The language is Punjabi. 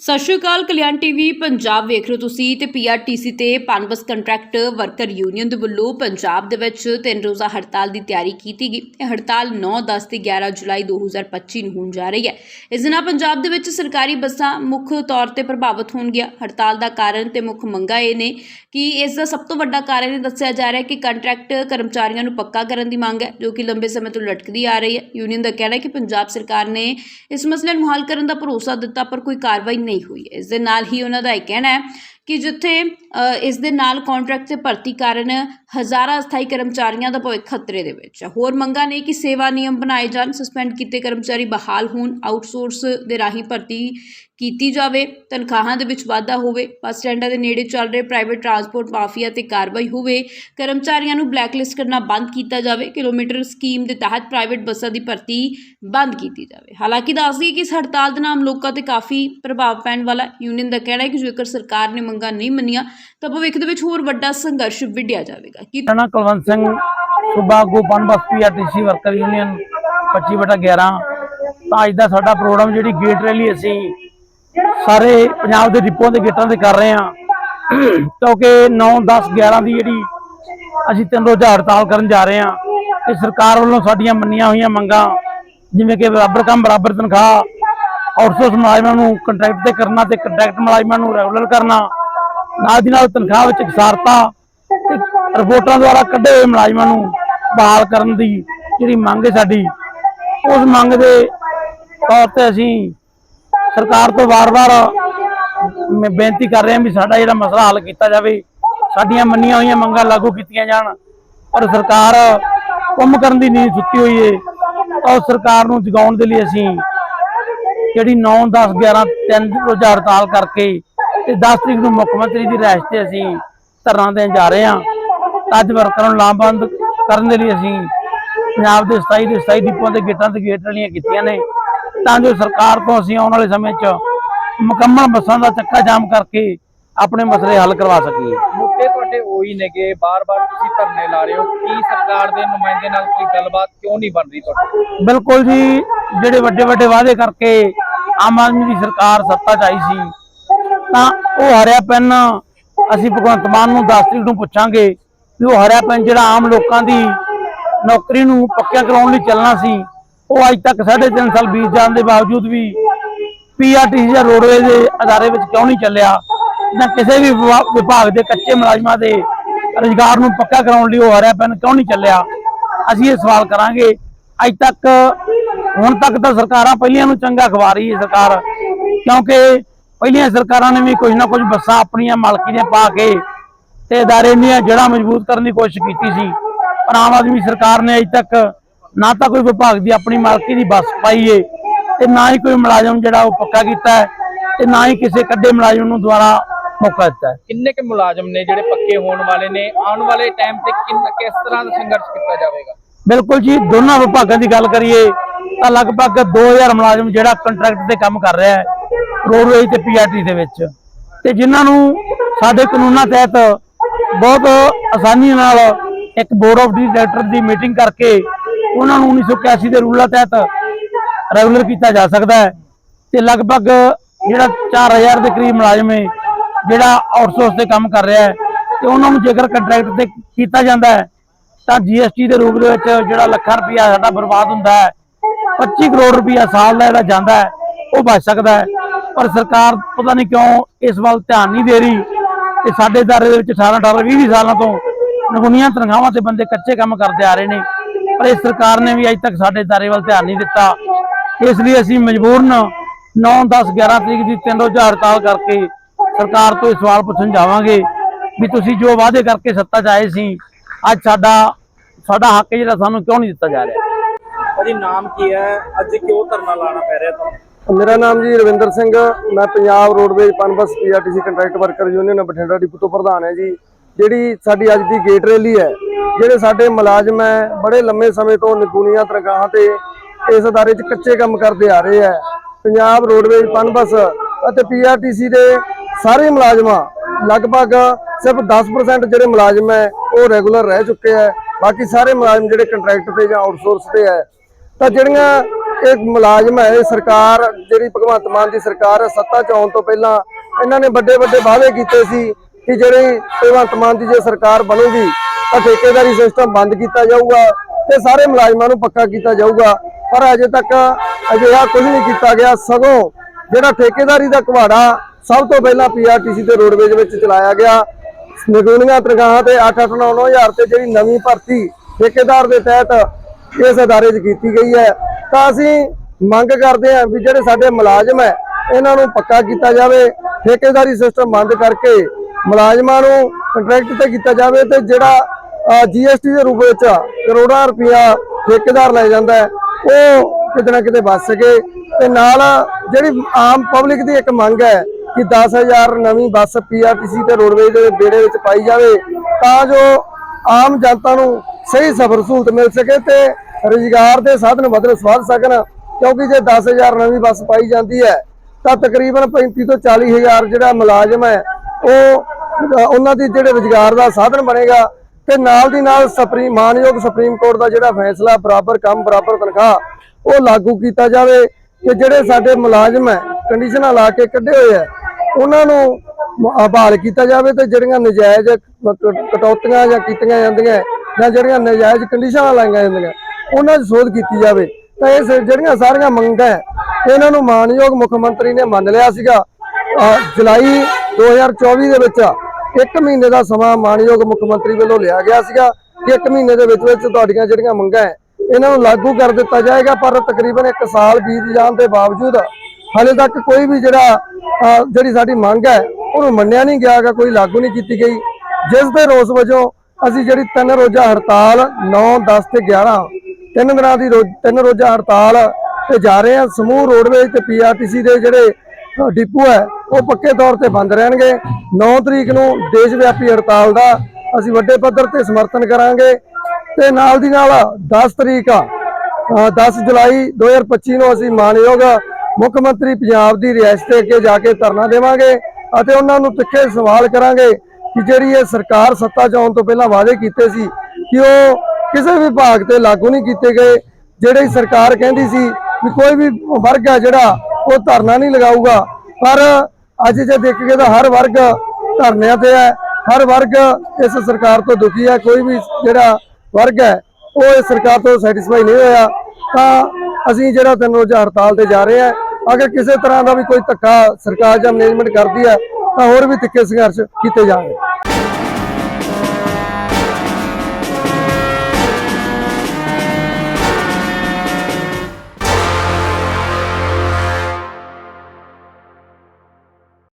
ਸਤਿ ਸ਼੍ਰੀ ਅਕਾਲ, ਕਲਿਆਣ ਟੀਵੀ ਪੰਜਾਬ ਵੇਖ ਰਹੇ ਹੋ ਤੁਸੀਂ ਤੇ ਪੀਆਰਟੀਸੀ ਤੇ ਪਨਬਸ ਕੰਟਰੈਕਟ ਵਰਕਰ ਯੂਨੀਅਨ ਦੇ ਵੱਲੋਂ ਪੰਜਾਬ ਦੇ ਵਿੱਚ ਤਿੰਨ ਰੋਜ਼ਾ ਹੜਤਾਲ ਦੀ ਤਿਆਰੀ ਕੀਤੀ ਗਈ। ਇਹ ਹੜਤਾਲ 9 10 ਤੇ 11 ਜੁਲਾਈ 2025 ਨੂੰ ਹੋਣ ਜਾ ਰਹੀ ਹੈ। ਇਸ ਦਿਨ ਪੰਜਾਬ ਦੇ ਵਿੱਚ ਸਰਕਾਰੀ ਬੱਸਾਂ ਮੁੱਖ ਤੌਰ ਤੇ ਪ੍ਰਭਾਵਿਤ ਹੋਣਗੀਆਂ। ਹੜਤਾਲ ਦਾ ਕਾਰਨ ਤੇ ਮੁੱਖ ਮੰਗਾਂ ਇਹ ਨੇ ਕਿ ਇਸ ਦਾ ਸਭ ਤੋਂ ਵੱਡਾ ਕਾਰਨ ਇਹ ਦੱਸਿਆ ਜਾ ਰਿਹਾ ਹੈ ਕਿ ਕੰਟਰੈਕਟ ਕਰਮਚਾਰੀਆਂ ਨੂੰ ਪੱਕਾ ਕਰਨ ਦੀ ਮੰਗ ਹੈ, ਜੋ ਕਿ ਲੰਬੇ ਸਮੇਂ ਤੋਂ ਲਟਕਦੀ ਆ ਰਹੀ ਹੈ। ਯੂਨੀਅਨ ਦਾ ਕਹਿਣਾ ਹੈ ਕਿ ਪੰਜਾਬ ਸਰਕਾਰ ਨੇ ਇਸ ਮਸਲੇ ਨੂੰ ਹੱਲ ਕਰਨ ਦਾ ਭਰੋਸਾ ਦਿੱਤਾ, ਪਰ ਕੋਈ ਕਾਰਵਾਈ ਨਹੀਂ ਹੋਈ। ਇਸ ਦੇ ਨਾਲ ਹੀ ਉਹਨਾਂ ਦਾ ਇਹ ਕਹਿਣਾ ਹੈ ਕਿ ਜਿੱਥੇ ਇਸ ਦੇ ਨਾਲ ਕੰਟਰੈਕਟ ਤੇ ਭਰਤੀ ਕਾਰਨ ਹਜ਼ਾਰਾਂ ਅਸਥਾਈ ਕਰਮਚਾਰੀਆਂ ਦਾ ਭਵਿੱਖ ਖਤਰੇ ਦੇ ਵਿੱਚ ਹੈ। ਹੋਰ ਮੰਗਾਂ ਨੇ ਕਿ ਸੇਵਾ ਨਿਯਮ ਬਣਾਏ ਜਾਣ ਸਸਪੈਂਡ ਕੀਤੇ ਕਰਮਚਾਰੀ ਬਹਾਲ ਹੋਣ ਆਊਟਸੋਰਸ ਦੇ ਰਾਹੀਂ ਭਰਤੀ ਕੀਤੀ ਜਾਵੇ, ਤਨਖਾਹਾਂ ਦੇ ਵਿੱਚ ਵਾਧਾ ਹੋਵੇ, ਬੱਸ ਸਟੈਂਡਾਂ ਦੇ ਨੇੜੇ ਚੱਲ ਰਹੇ ਪ੍ਰਾਈਵੇਟ ਟਰਾਂਸਪੋਰਟ ਮਾਫੀਆ ਤੇ ਕਾਰਵਾਈ ਹੋਵੇ, ਕਰਮਚਾਰੀਆਂ ਨੂੰ ਬਲੈਕਲਿਸਟ ਕਰਨਾ ਬੰਦ ਕੀਤਾ ਜਾਵੇ, ਕਿਲੋਮੀਟਰ ਸਕੀਮ ਦੇ ਤਹਿਤ ਪ੍ਰਾਈਵੇਟ ਬੱਸਾਂ ਦੀ ਭਰਤੀ ਬੰਦ ਕੀਤੀ ਜਾਵੇ। ਹਾਲਾਂਕਿ ਦੱਸਦੀ ਹੈ ਕਿ ਇਸ ਹੜਤਾਲ ਦੇ ਨਾਮ ਲੋਕਾਂ ਤੇ ਕਾਫੀ ਪ੍ਰਭਾਵ ਪੈਣ ਵਾਲਾ ਯੂਨੀਅਨ ਦਾ ਕਹਿਣਾ ਹੈ ਕਿ ਜੇਕਰ ਸਰਕਾਰ ਨੇ ਮੰਗਾਂ ਨਹੀਂ ਮੰਨੀਆਂ, ਤਾਂ ਭਵਿੱਖ ਦੇ ਵਿੱਚ ਹੋਰ ਵੱਡਾ ਸੰਘਰਸ਼ ਵਿੱਢਿਆ ਜਾਵੇਗਾ। ਕੀ ਮੇਰਾ ਕੁਲਵੰਤ ਸਿੰਘ, ਸੂਬਾ ਆਗੂ ਪਨਬਸ ਪੀਆਰਟੀਸੀ ਵਰਕਰ ਯੂਨੀਅਨ 25/11 ਤਾਂ ਅੱਜ ਦਾ ਸਾਡਾ ਪ੍ਰੋਗਰਾਮ ਜਿਹੜੀ ਗੇਟ ਰੈਲੀ ਅਸੀਂ ਸਾਰੇ ਪੰਜਾਬ ਦੇ ਡਿਪੂਆਂ ਦੇ ਗੇਟਾਂ ਤੇ ਕਰ ਰਹੇ ਹਾਂ। ਕਿਉਂਕਿ 9 10 11 ਦੀ ਜਿਹੜੀ ਅਸੀਂ ਤਿੰਨ ਰੋਜ਼ਾ ਹੜਤਾਲ ਕਰਨ ਜਾ ਰਹੇ ਹਾਂ ਤੇ ਸਰਕਾਰ ਵੱਲੋਂ ਸਾਡੀਆਂ ਮੰਨੀਆਂ ਹੋਈਆਂ ਮੰਗਾਂ, ਜਿਵੇਂ ਕਿ ਬਰਾਬਰ ਕੰਮ, ਬਰਾਬਰ ਤਨਖਾਹ ਆਊਟਸੋਰਸ ਮੁਲਾਜ਼ਮਾਂ ਨੂੰ ਕੰਟਰੈਕਟ ਤੇ ਕਰਨਾ ਤੇ ਕੰਟਰੈਕਟ ਮੁਲਾਜ਼ਮਾਂ ਨੂੰ ਰੈਗੂਲਰ ਕਰਨਾ ਨਾਲ ਦੀ ਨਾਲ ਤਨਖਾਹ ਵਿੱਚ ਇਕਸਾਰਤਾ ਤੇ ਰਿਪੋਰਟਾਂ ਦੁਆਰਾ ਕੱਢੇ ਹੋਏ ਮੁਲਾਜ਼ਮਾਂ ਨੂੰ ਬਹਾਲ ਕਰਨ ਦੀ ਜਿਹੜੀ ਮੰਗ ਹੈ ਸਾਡੀ, ਉਸ ਮੰਗ ਦੇ ਤੌਰ ਤੇ ਅਸੀਂ ਸਰਕਾਰ ਤੋਂ ਵਾਰ-ਵਾਰ ਬੇਨਤੀ ਕਰ ਰਹੇ ਹਾਂ ਵੀ ਸਾਡਾ ਜਿਹੜਾ ਮਸਲਾ ਹੱਲ ਕੀਤਾ ਜਾਵੇ, ਸਾਡੀਆਂ ਮੰਨੀਆਂ ਹੋਈਆਂ ਮੰਗਾਂ ਲਾਗੂ ਕੀਤੀਆਂ ਜਾਣ, ਪਰ ਸਰਕਾਰ ਕੰਮ ਕਰਨ ਦੀ ਨੀਂਦ ਸੁੱਤੀ ਹੋਈ ਏ, ਤਾਂ ਉਸ ਸਰਕਾਰ ਨੂੰ ਜਗਾਉਣ ਦੇ ਲਈ ਅਸੀਂ ਜਿਹੜੀ 9 10 11 ਤਿੰਨ ਰੋਜ਼ਾ ਹੜਤਾਲ ਕਰਕੇ ਤੇ 10 ਤਰੀਕ ਨੂੰ ਮੁੱਖ ਮੰਤਰੀ ਦੀ ਰਿਹਾਇਸ਼ ਤੇ ਅਸੀਂ ਧਰਨਾ ਦੇਣ ਜਾ ਰਹੇ ਹਾਂ। ਅੱਜ ਵਰਕਰਾਂ ਨੂੰ ਲਾਮਬੰਦ ਕਰਨ ਦੇ ਲਈ ਅਸੀਂ ਪੰਜਾਬ ਦੇ 27 ਦੇ 27 ਡਿਪੂਆਂ ਦੇ ਗੇਟਾਂ ਤੇ ਗੇਟ ਰਲੀਆਂ ਕੀਤੀਆਂ ਨੇ। ਤਾਂ ਜੋ ਸਰਕਾਰ ਤੋਂ ਅਸੀਂ ਆਉਣ ਵਾਲੇ ਸਮੇਂ 'ਚ ਮੁਕੰਮਲ ਬੱਸਾਂ ਦਾ ਚੱਕਾ ਜਾਮ ਕਰਕੇ ਆਪਣੇ ਮਸਲੇ ਹੱਲ ਕਰਵਾ ਸਕੀਏ। ਮੁੱਦੇ ਤੁਹਾਡੇ ਉਹੀ ਨੇਗੇ। ਬਾਰ-ਬਾਰ ਤੁਸੀਂ ਧਰਨੇ ਲਾ ਰਹੇ ਹੋ। ਕੀ ਸਰਕਾਰ ਦੇ ਨੁਮਾਇੰਦੇ ਨਾਲ ਕੋਈ ਗੱਲਬਾਤ ਕਿਉਂ ਨਹੀਂ ਬਣ ਰਹੀ ਤੁਹਾਡੀ? ਬਿਲਕੁਲ ਜੀ ਜਿਹੜੇ ਵੱਡੇ ਵੱਡੇ ਵਾਅਦੇ ਕਰਕੇ ਆਮ ਆਦਮੀ ਦੀ ਸਰਕਾਰ ਸੱਤਾ 'ਚ ਆਈ ਸੀ ਤਾਂ ਉਹ ਹਰਿਆ ਪੈਨ ਅਸੀਂ ਭਗਵੰਤ ਮਾਨ ਨੂੰ 10 ਤਰੀਕ ਨੂੰ ਪੁੱਛਾਂਗੇ ਵੀ ਉਹ ਹਰਿਆ ਪੈਨ ਜਿਹੜਾ ਆਮ ਲੋਕਾਂ ਦੀ ਨੌਕਰੀ ਨੂੰ ਪੱਕਿਆ ਕਰਾਉਣ ਲਈ ਚੱਲਣਾ ਸੀ, ਉਹ ਅੱਜ ਤੱਕ 3.5 ਸਾਲ ਬੀਤ ਜਾਣ ਦੇ ਬਾਵਜੂਦ ਵੀ ਪੀਆਰਟੀਸੀ ਜਾਂ ਰੋਡਵੇ ਦੇ ਅਦਾਰੇ ਵਿੱਚ ਕਿਉਂ ਨਹੀਂ ਚੱਲਿਆ ਜਾਂ ਕਿਸੇ ਵੀ ਵਿਭਾਗ ਦੇ ਕੱਚੇ ਮੁਲਾਜ਼ਮਾਂ ਦੇ ਰੁਜ਼ਗਾਰ ਨੂੰ ਪੱਕਾ ਕਰਾਉਣ ਲਈ ਉਹ ਹਰਿਆ ਪੈਨ ਕਿਉਂ ਨਹੀਂ ਚੱਲਿਆ? ਅਸੀਂ ਇਹ ਸਵਾਲ ਕਰਾਂਗੇ। ਅੱਜ ਤੱਕ ਹੁਣ ਤੱਕ ਤਾਂ ਸਰਕਾਰਾਂ ਪਹਿਲੀਆਂ ਨੂੰ ਚੰਗਾ ਖਵਾ ਰਹੀ ਹੈ ਸਰਕਾਰ, ਕਿਉਂਕਿ ਪਹਿਲੀਆਂ ਸਰਕਾਰਾਂ ਨੇ ਵੀ ਕੁਝ ਨਾ ਕੁਝ ਬੱਸਾਂ ਆਪਣੀਆਂ ਮਾਲਕੀ ਦੀਆਂ ਪਾ ਕੇ ਤੇ ادارے ਦੀਆਂ ਜੜ੍ਹਾਂ ਮਜ਼ਬੂਤ ਕਰਨ ਦੀ ਕੋਸ਼ਿਸ਼ ਕੀਤੀ ਸੀ ਪਰ ਆਮ ਆਦਮੀ ਸਰਕਾਰ ਨੇ ਅਜੇ ਤੱਕ ਨਾ ਤਾਂ ਕੋਈ ਵਿਭਾਗ ਦੀ ਆਪਣੀ ਮਾਲਕੀ ਦੀ ਬੱਸ ਪਾਈ ਏ ਤੇ ਨਾ ਹੀ ਕੋਈ ਮੁਲਾਜ਼ਮ ਜਿਹੜਾ ਉਹ ਪੱਕਾ ਕੀਤਾ ਹੈ ਤੇ ਨਾ ਹੀ ਕਿਸੇ ਕੱਢੇ ਮੁਲਾਜ਼ਮ ਨੂੰ ਦੁਆਰਾ ਮੌਕਾ ਦਿੱਤਾ ਹੈ ਕਿੰਨੇ ਕੁ ਮੁਲਾਜ਼ਮ ਨੇ ਜਿਹੜੇ ਪੱਕੇ ਹੋਣ ਵਾਲੇ ਨੇ ਆਉਣ ਵਾਲੇ ਟਾਈਮ ਤੇ ਕਿੰਨ ਕਿਸ ਤਰ੍ਹਾਂ ਦਾ ਸੰਘਰਸ਼ ਕੀਤਾ ਜਾਵੇਗਾ ਬਿਲਕੁਲ ਜੀ ਦੋਨਾਂ ਵਿਭਾਗਾਂ ਦੀ ਗੱਲ ਕਰੀਏ ਤਾਂ ਲਗਭਗ 2000 ਮੁਲਾਜ਼ਮ ਜਿਹੜਾ ਕੰਟਰੈਕਟ ਤੇ ਕੰਮ ਕਰ ਰਿਹਾ ਹੈ ਰੋਡਵੇਜ ਤੇ ਪੀਆਰਟੀ ਦੇ ਵਿੱਚ। ਤੇ ਜਿਨ੍ਹਾਂ ਨੂੰ ਸਾਡੇ ਕਾਨੂੰਨਾਂ ਤਹਿਤ ਬਹੁਤ ਆਸਾਨੀ ਨਾਲ ਇੱਕ ਬੋਰਡ ਆਫ ਡਾਇਰੈਕਟਰ ਦੀ ਮੀਟਿੰਗ ਕਰਕੇ ਉਹਨਾਂ ਨੂੰ 1981 ਦੇ ਰੂਲਾਂ ਤਹਿਤ ਰੈਗੂਲਰ ਕੀਤਾ ਜਾ ਸਕਦਾ ਹੈ। ਤੇ ਲਗਭਗ ਜਿਹੜਾ 4000 ਦੇ ਕਰੀਬ ਮੁਲਾਜ਼ਮ ਹੈ, ਜਿਹੜਾ ਆਊਟਸੋਰਸ ਤੇ ਕੰਮ ਕਰ ਰਿਹਾ ਹੈ, ਤੇ ਉਹਨਾਂ ਨੂੰ ਜੇਕਰ ਕੰਟਰੈਕਟ ਤੇ ਕੀਤਾ ਜਾਂਦਾ ਹੈ, ਤਾਂ ਜੀਐਸਟੀ ਦੇ ਰੂਪ ਦੇ ਵਿੱਚ ਜਿਹੜਾ ਲੱਖਾਂ ਰੁਪਇਆ ਸਾਡਾ ਬਰਬਾਦ ਹੁੰਦਾ ਹੈ 25 ਕਰੋੜ ਰੁਪਇਆ ਸਾਲ ਦਾ ਇਹਦਾ ਜਾਂਦਾ ਹੈ, ਉਹ ਬਚ ਸਕਦਾ ਹੈ। ਪਰ ਸਰਕਾਰ ਪਤਾ ਨਹੀਂ ਕਿਉਂ ਇਸ ਵੱਲ ਧਿਆਨ ਨਹੀਂ ਦੇ ਰਹੀ ਤੇ ਸਾਡੇ ਦਾਇਰੇ ਦੇ ਵਿੱਚ 18 18 20 20 ਸਾਲਾਂ ਤੋਂ ਨਗੁਨੀਆਂ ਤਨਖਾਹਾਂ ਤੇ ਬੰਦੇ ਕੱਚੇ ਕੰਮ ਕਰਦੇ ਆ ਰਹੇ ਨੇ। ਪਰ ਇਸ ਸਰਕਾਰ ਨੇ ਵੀ ਅਜੇ ਤੱਕ ਸਾਡੇ ਦਾਰੇ ਵੱਲ ਧਿਆਨ ਨਹੀਂ ਦਿੱਤਾ। ਇਸ ਲਈ ਅਸੀਂ ਮਜਬੂਰਨ 9 10 11 ਤਰੀਕ ਦੀ ਤਿੰਨ ਰੋਜ਼ਾ ਹੜਤਾਲ ਕਰਕੇ ਸਰਕਾਰ ਤੋਂ ਇਹ ਸਵਾਲ ਪੁੱਛਣ ਜਾਵਾਂਗੇ ਵੀ ਤੁਸੀਂ ਜੋ ਵਾਅਦੇ ਕਰਕੇ ਸੱਤਾ 'ਚ ਆਏ ਸੀ, ਅੱਜ ਸਾਡਾ ਸਾਡਾ ਹੱਕ ਜਿਹੜਾ ਸਾਨੂੰ ਕਿਉਂ ਨਹੀਂ ਦਿੱਤਾ ਜਾ ਰਿਹਾ? ਭਾਜੀ, ਨਾਮ ਕੀ ਹੈ? ਅੱਜ ਕਿਉਂ ਧਰਨਾ ਲਾਣਾ ਪੈ ਰਿਹਾ ਤੁਹਾਨੂੰ? ਮੇਰਾ ਨਾਮ ਜੀ ਰਵਿੰਦਰ ਸਿੰਘ, ਮੈਂ Punjab roadways PUNBUS PRTC contract worker union Bathinda depot ਤੋਂ ਪ੍ਰਧਾਨ ਹੈ ਜੀ। ਜਿਹੜੀ ਸਾਡੀ ਅੱਜ ਦੀ ਗੇਟ ਰੈਲੀ ਹੈ, ਜਿਹੜੇ ਸਾਡੇ ਮੁਲਾਜ਼ਮ ਹੈ, ਬੜੇ ਲੰਮੇ ਸਮੇਂ ਤੋਂ ਨਿਗੂਨੀਆਂ ਤਨਖਾਹਾਂ ਤੇ ਇਸ ਅਦਾਰੇ 'ਚ ਕੱਚੇ ਕੰਮ ਕਰਦੇ ਆ ਰਹੇ ਹੈ। ਪੰਜਾਬ ਰੋਡਵੇਜ ਪਨਬਸ ਅਤੇ ਪੀਆਰਟੀਸੀ ਦੇ ਸਾਰੇ ਮੁਲਾਜ਼ਮਾਂ, ਲਗਭਗ ਸਿਰਫ 10% ਜਿਹੜੇ ਮੁਲਾਜ਼ਮ ਹੈ, ਉਹ ਰੈਗੂਲਰ ਰਹਿ ਚੁੱਕੇ ਹੈ। ਬਾਕੀ ਸਾਰੇ ਮੁਲਾਜ਼ਮ ਜਿਹੜੇ ਕੰਟਰੈਕਟ ਤੇ ਜਾਂ ਆਊਟਸੋਰਸ ਤੇ ਹੈ, ਤਾਂ ਜਿਹੜੀਆਂ ਇਹ ਮੁਲਾਜ਼ਮ ਹੈ, ਇਹ ਸਰਕਾਰ ਜਿਹੜੀ ਭਗਵੰਤ ਮਾਨ ਦੀ ਸਰਕਾਰ ਹੈ, ਸੱਤਾ ਚ ਆਉਣ ਤੋਂ ਪਹਿਲਾਂ ਇਹਨਾਂ ਨੇ ਵੱਡੇ ਵੱਡੇ ਵਾਅਦੇ ਕੀਤੇ ਸੀ ਕਿ ਜਿਹੜੀ ਭਗਵੰਤ ਮਾਨ ਦੀ ਜੇ ਸਰਕਾਰ ਬਣੂਗੀ, ਤਾਂ ਠੇਕੇਦਾਰੀ ਸਿਸਟਮ ਬੰਦ ਕੀਤਾ ਜਾਊਗਾ ਤੇ ਸਾਰੇ ਮੁਲਾਜ਼ਮਾਂ ਨੂੰ ਪੱਕਾ ਕੀਤਾ ਜਾਊਗਾ। ਪਰ ਅਜੇ ਤੱਕ ਅਜਿਹਾ ਕੁਝ ਨਹੀਂ ਕੀਤਾ ਗਿਆ। ਸਗੋਂ ਜਿਹੜਾ ਠੇਕੇਦਾਰੀ ਦਾ ਘਵਾੜਾ ਸਭ ਤੋਂ ਪਹਿਲਾਂ ਪੀਆਰਟੀਸੀ ਦੇ ਰੋਡਵੇਜ ਵਿੱਚ ਚਲਾਇਆ ਗਿਆ। ਨਿਗੂਣੀਆਂ ਤਨਖਾਹਾਂ ਤੇ 8-8 9-9000 ਤੇ ਜਿਹੜੀ ਨਵੀਂ ਭਰਤੀ ਠੇਕੇਦਾਰ ਦੇ ਤਹਿਤ ਇਸ ਅਦਾਰੇ 'ਚ ਕੀਤੀ ਗਈ ਹੈ। ਤਾਂ ਅਸੀਂ ਮੰਗ ਕਰਦੇ ਹਾਂ ਵੀ ਜਿਹੜੇ ਸਾਡੇ ਮੁਲਾਜ਼ਮ ਹੈ, ਇਹਨਾਂ ਨੂੰ ਪੱਕਾ ਕੀਤਾ ਜਾਵੇ, ਠੇਕੇਦਾਰੀ ਸਿਸਟਮ ਬੰਦ ਕਰਕੇ ਮੁਲਾਜ਼ਮਾਂ ਨੂੰ ਕੰਟਰੈਕਟ ਤੇ ਕੀਤਾ ਜਾਵੇ ਤੇ ਜਿਹੜਾ ਜੀਐਸਟੀ ਦੇ ਰੂਪ ਵਿੱਚ ਕਰੋੜਾਂ ਰੁਪਇਆ ਠੇਕੇਦਾਰ ਲੈ ਜਾਂਦਾ ਉਹ ਕਿਤੇ ਨਾ ਕਿਤੇ ਬਚ ਸਕੇ। ਤੇ ਨਾਲ ਜਿਹੜੀ ਆਮ ਪਬਲਿਕ ਦੀ ਇੱਕ ਮੰਗ ਹੈ ਕਿ 10000 ਨਵੀਂ ਬੱਸ ਪੀਆਰਟੀਸੀ ਤੇ ਰੋਡਵੇਜ਼ ਦੇ ਬੇੜੇ ਵਿੱਚ ਪਾਈ ਜਾਵੇ, ਤਾਂ ਜੋ ਆਮ ਜਨਤਾ ਨੂੰ ਸਹੀ ਸਫ਼ਰ ਸਹੂਲਤ ਮਿਲ ਸਕੇ ਤੇ ਰੁਜ਼ਗਾਰ ਦੇ ਸਾਧਨ ਵਧਣ ਵੱਧ ਸਕਣ ਕਿਉਂਕਿ ਜੇ 10000 ਨਵੀਂ ਬੱਸ ਪਾਈ ਜਾਂਦੀ ਹੈ, ਤਾਂ ਤਕਰੀਬਨ 35 ਤੋਂ 40000 ਜਿਹੜਾ ਮੁਲਾਜ਼ਮ ਹੈ, ਉਹ ਉਹਨਾਂ ਦੀ ਜਿਹੜੇ ਰੁਜ਼ਗਾਰ ਦਾ ਸਾਧਨ ਬਣੇਗਾ ਤੇ ਨਾਲ ਦੀ ਨਾਲ ਸੁਪਰੀਮ, ਮਾਨਯੋਗ ਸੁਪਰੀਮ ਕੋਰਟ ਦਾ ਜਿਹੜਾ ਫੈਸਲਾ, ਬਰਾਬਰ ਕੰਮ, ਬਰਾਬਰ ਤਨਖਾਹ, ਉਹ ਲਾਗੂ ਕੀਤਾ ਜਾਵੇ ਕਿ ਜਿਹੜੇ ਸਾਡੇ ਮੁਲਾਜ਼ਮ ਹੈ ਕੰਡੀਸ਼ਨਾਂ ਲਾ ਕੇ ਕੱਢੇ ਹੋਏ ਹੈ, ਉਹਨਾਂ ਨੂੰ ਬਹਾਲ ਕੀਤਾ ਜਾਵੇ ਤੇ ਜਿਹੜੀਆਂ ਨਜਾਇਜ਼ ਕਟੌਤੀਆਂ ਜਾਂ ਕੀਤੀਆਂ ਜਾਂਦੀਆਂ ਜਾਂ ਜਿਹੜੀਆਂ ਨਜਾਇਜ਼ ਕੰਡੀਸ਼ਨਾਂ ਲਾਈਆਂ ਜਾਂਦੀਆਂ ਉਹਨਾਂ 'ਚ ਸੋਧ ਕੀਤੀ ਜਾਵੇ ਤਾਂ ਇਹ ਸ- ਜਿਹੜੀਆਂ ਸਾਰੀਆਂ ਮੰਗਾਂ ਹੈ, ਇਹਨਾਂ ਨੂੰ ਮਾਨਯੋਗ ਮੁੱਖ ਮੰਤਰੀ ਨੇ ਮੰਨ ਲਿਆ ਸੀਗਾ। ਅਹ ਜੁਲਾਈ 2024 ਦੇ ਵਿੱਚ ਇੱਕ ਮਹੀਨੇ ਦਾ ਸਮਾਂ ਮਾਨਯੋਗ ਮੁੱਖ ਮੰਤਰੀ ਵੱਲੋਂ ਲਿਆ ਗਿਆ ਸੀਗਾ ਕਿ ਇੱਕ ਮਹੀਨੇ ਦੇ ਵਿੱਚ ਵਿੱਚ ਤੁਹਾਡੀਆਂ ਜਿਹੜੀਆਂ ਮੰਗਾਂ ਹੈ ਇਹਨਾਂ ਨੂੰ ਲਾਗੂ ਕਰ ਦਿੱਤਾ ਜਾਏਗਾ ਪਰ ਤਕਰੀਬਨ 1 ਸਾਲ ਬੀਤ ਜਾਣ ਦੇ ਬਾਵਜੂਦ ਹਾਲੇ ਤੱਕ ਕੋਈ ਵੀ ਜਿਹੜਾ ਜਿਹੜੀ ਸਾਡੀ ਮੰਗ ਹੈ ਉਹਨੂੰ ਮੰਨਿਆ ਨਹੀਂ ਗਿਆਗਾ ਕੋਈ ਲਾਗੂ ਨਹੀਂ ਕੀਤੀ ਗਈ। ਜਿਸ ਦੇ ਰੋਸ ਵਜੋਂ ਅਸੀਂ ਜਿਹੜੀ ਤਿੰਨ ਰੋਜ਼ਾ ਹੜਤਾਲ 9 10 ਤੇ 11 ਤਿੰਨ ਦਿਨਾਂ ਦੀ ਰੋਜ਼ ਤਿੰਨ ਰੋਜ਼ਾ ਹੜਤਾਲ ਤੇ ਜਾ ਰਹੇ ਹਾਂ। ਸਮੂਹ ਰੋਡਵੇਜ਼ ਤੇ ਪੀਆਰਟੀਸੀ ਦੇ ਜਿਹੜੇ ਡਿਪੂ ਹੈ ਉਹ ਪੱਕੇ ਤੌਰ ਤੇ ਬੰਦ ਰਹਿਣਗੇ। 9 ਤਰੀਕ ਨੂੰ ਦੇਸ਼ ਵਿਆਪੀ ਹੜਤਾਲ ਦਾ ਅਸੀਂ ਵੱਡੇ ਪੱਧਰ ਤੇ ਸਮਰਥਨ ਕਰਾਂਗੇ। ਤੇ ਨਾਲ ਦੀ ਨਾਲ 10 ਤਰੀਕ ਆ ਅ, 10 ਜੁਲਾਈ 2025 ਨੂੰ ਅਸੀਂ ਮਾਨਯੋਗ ਮੁੱਖ ਮੰਤਰੀ ਪੰਜਾਬ ਦੀ ਰਿਹਾਇਸ਼ ਤੇ ਅੱਗੇ ਜਾ ਕੇ ਧਰਨਾ ਦੇਵਾਂਗੇ ਅਤੇ ਉਹਨਾਂ ਨੂੰ ਤਿੱਖੇ ਸਵਾਲ ਕਰਾਂਗੇ। ਕਿ ਜਿਹੜੀ ਇਹ ਸਰਕਾਰ ਸੱਤਾ 'ਚ ਆਉਣ ਤੋਂ ਪਹਿਲਾਂ ਵਾਅਦੇ ਕੀਤੇ ਸੀ ਕਿ ਉਹ ਕਿਸੇ ਵੀ ਵਿਭਾਗ ਤੇ ਲਾਗੂ ਨਹੀਂ ਕੀਤੇ ਗਏ। ਜਿਹੜੀ ਸਰਕਾਰ ਕਹਿੰਦੀ ਸੀ ਕਿ ਕੋਈ ਵੀ ਵਰਗ ਹੈ ਜਿਹੜਾ, ਉਹ ਧਰਨਾ ਨਹੀਂ ਲਗਾਊਗਾ। ਪਰ ਅੱਜ ਜੇ ਦੇਖੀਏ ਤਾਂ ਹਰ ਵਰਗ ਧਰਨਿਆਂ ਤੇ ਹੈ। ਹਰ ਵਰਗ ਇਸ ਸਰਕਾਰ ਤੋਂ ਦੁਖੀ ਹੈ। ਕੋਈ ਵੀ ਜਿਹੜਾ ਵਰਗ ਹੈ, ਉਹ ਇਸ ਸਰਕਾਰ ਤੋਂ ਸੈਟੀਸਫਾਈ ਨਹੀਂ ਹੋਇਆ। ਤਾਂ ਅਸੀਂ ਜਿਹੜਾ ਤਿੰਨ ਰੋਜ਼ਾ ਹੜਤਾਲ ਤੇ ਜਾ ਰਹੇ ਹਾਂ, ਅਗਰ ਕਿਸੇ ਤਰ੍ਹਾਂ ਦਾ ਵੀ ਕੋਈ ਧੱਕਾ ਸਰਕਾਰ ਜਾਂ ਮੈਨੇਜਮੈਂਟ ਕਰਦੀ ਹੈ, ਤਾਂ ਹੋਰ ਵੀ ਤਿੱਖੇ ਸੰਘਰਸ਼ ਕੀਤੇ ਜਾਣਗੇ।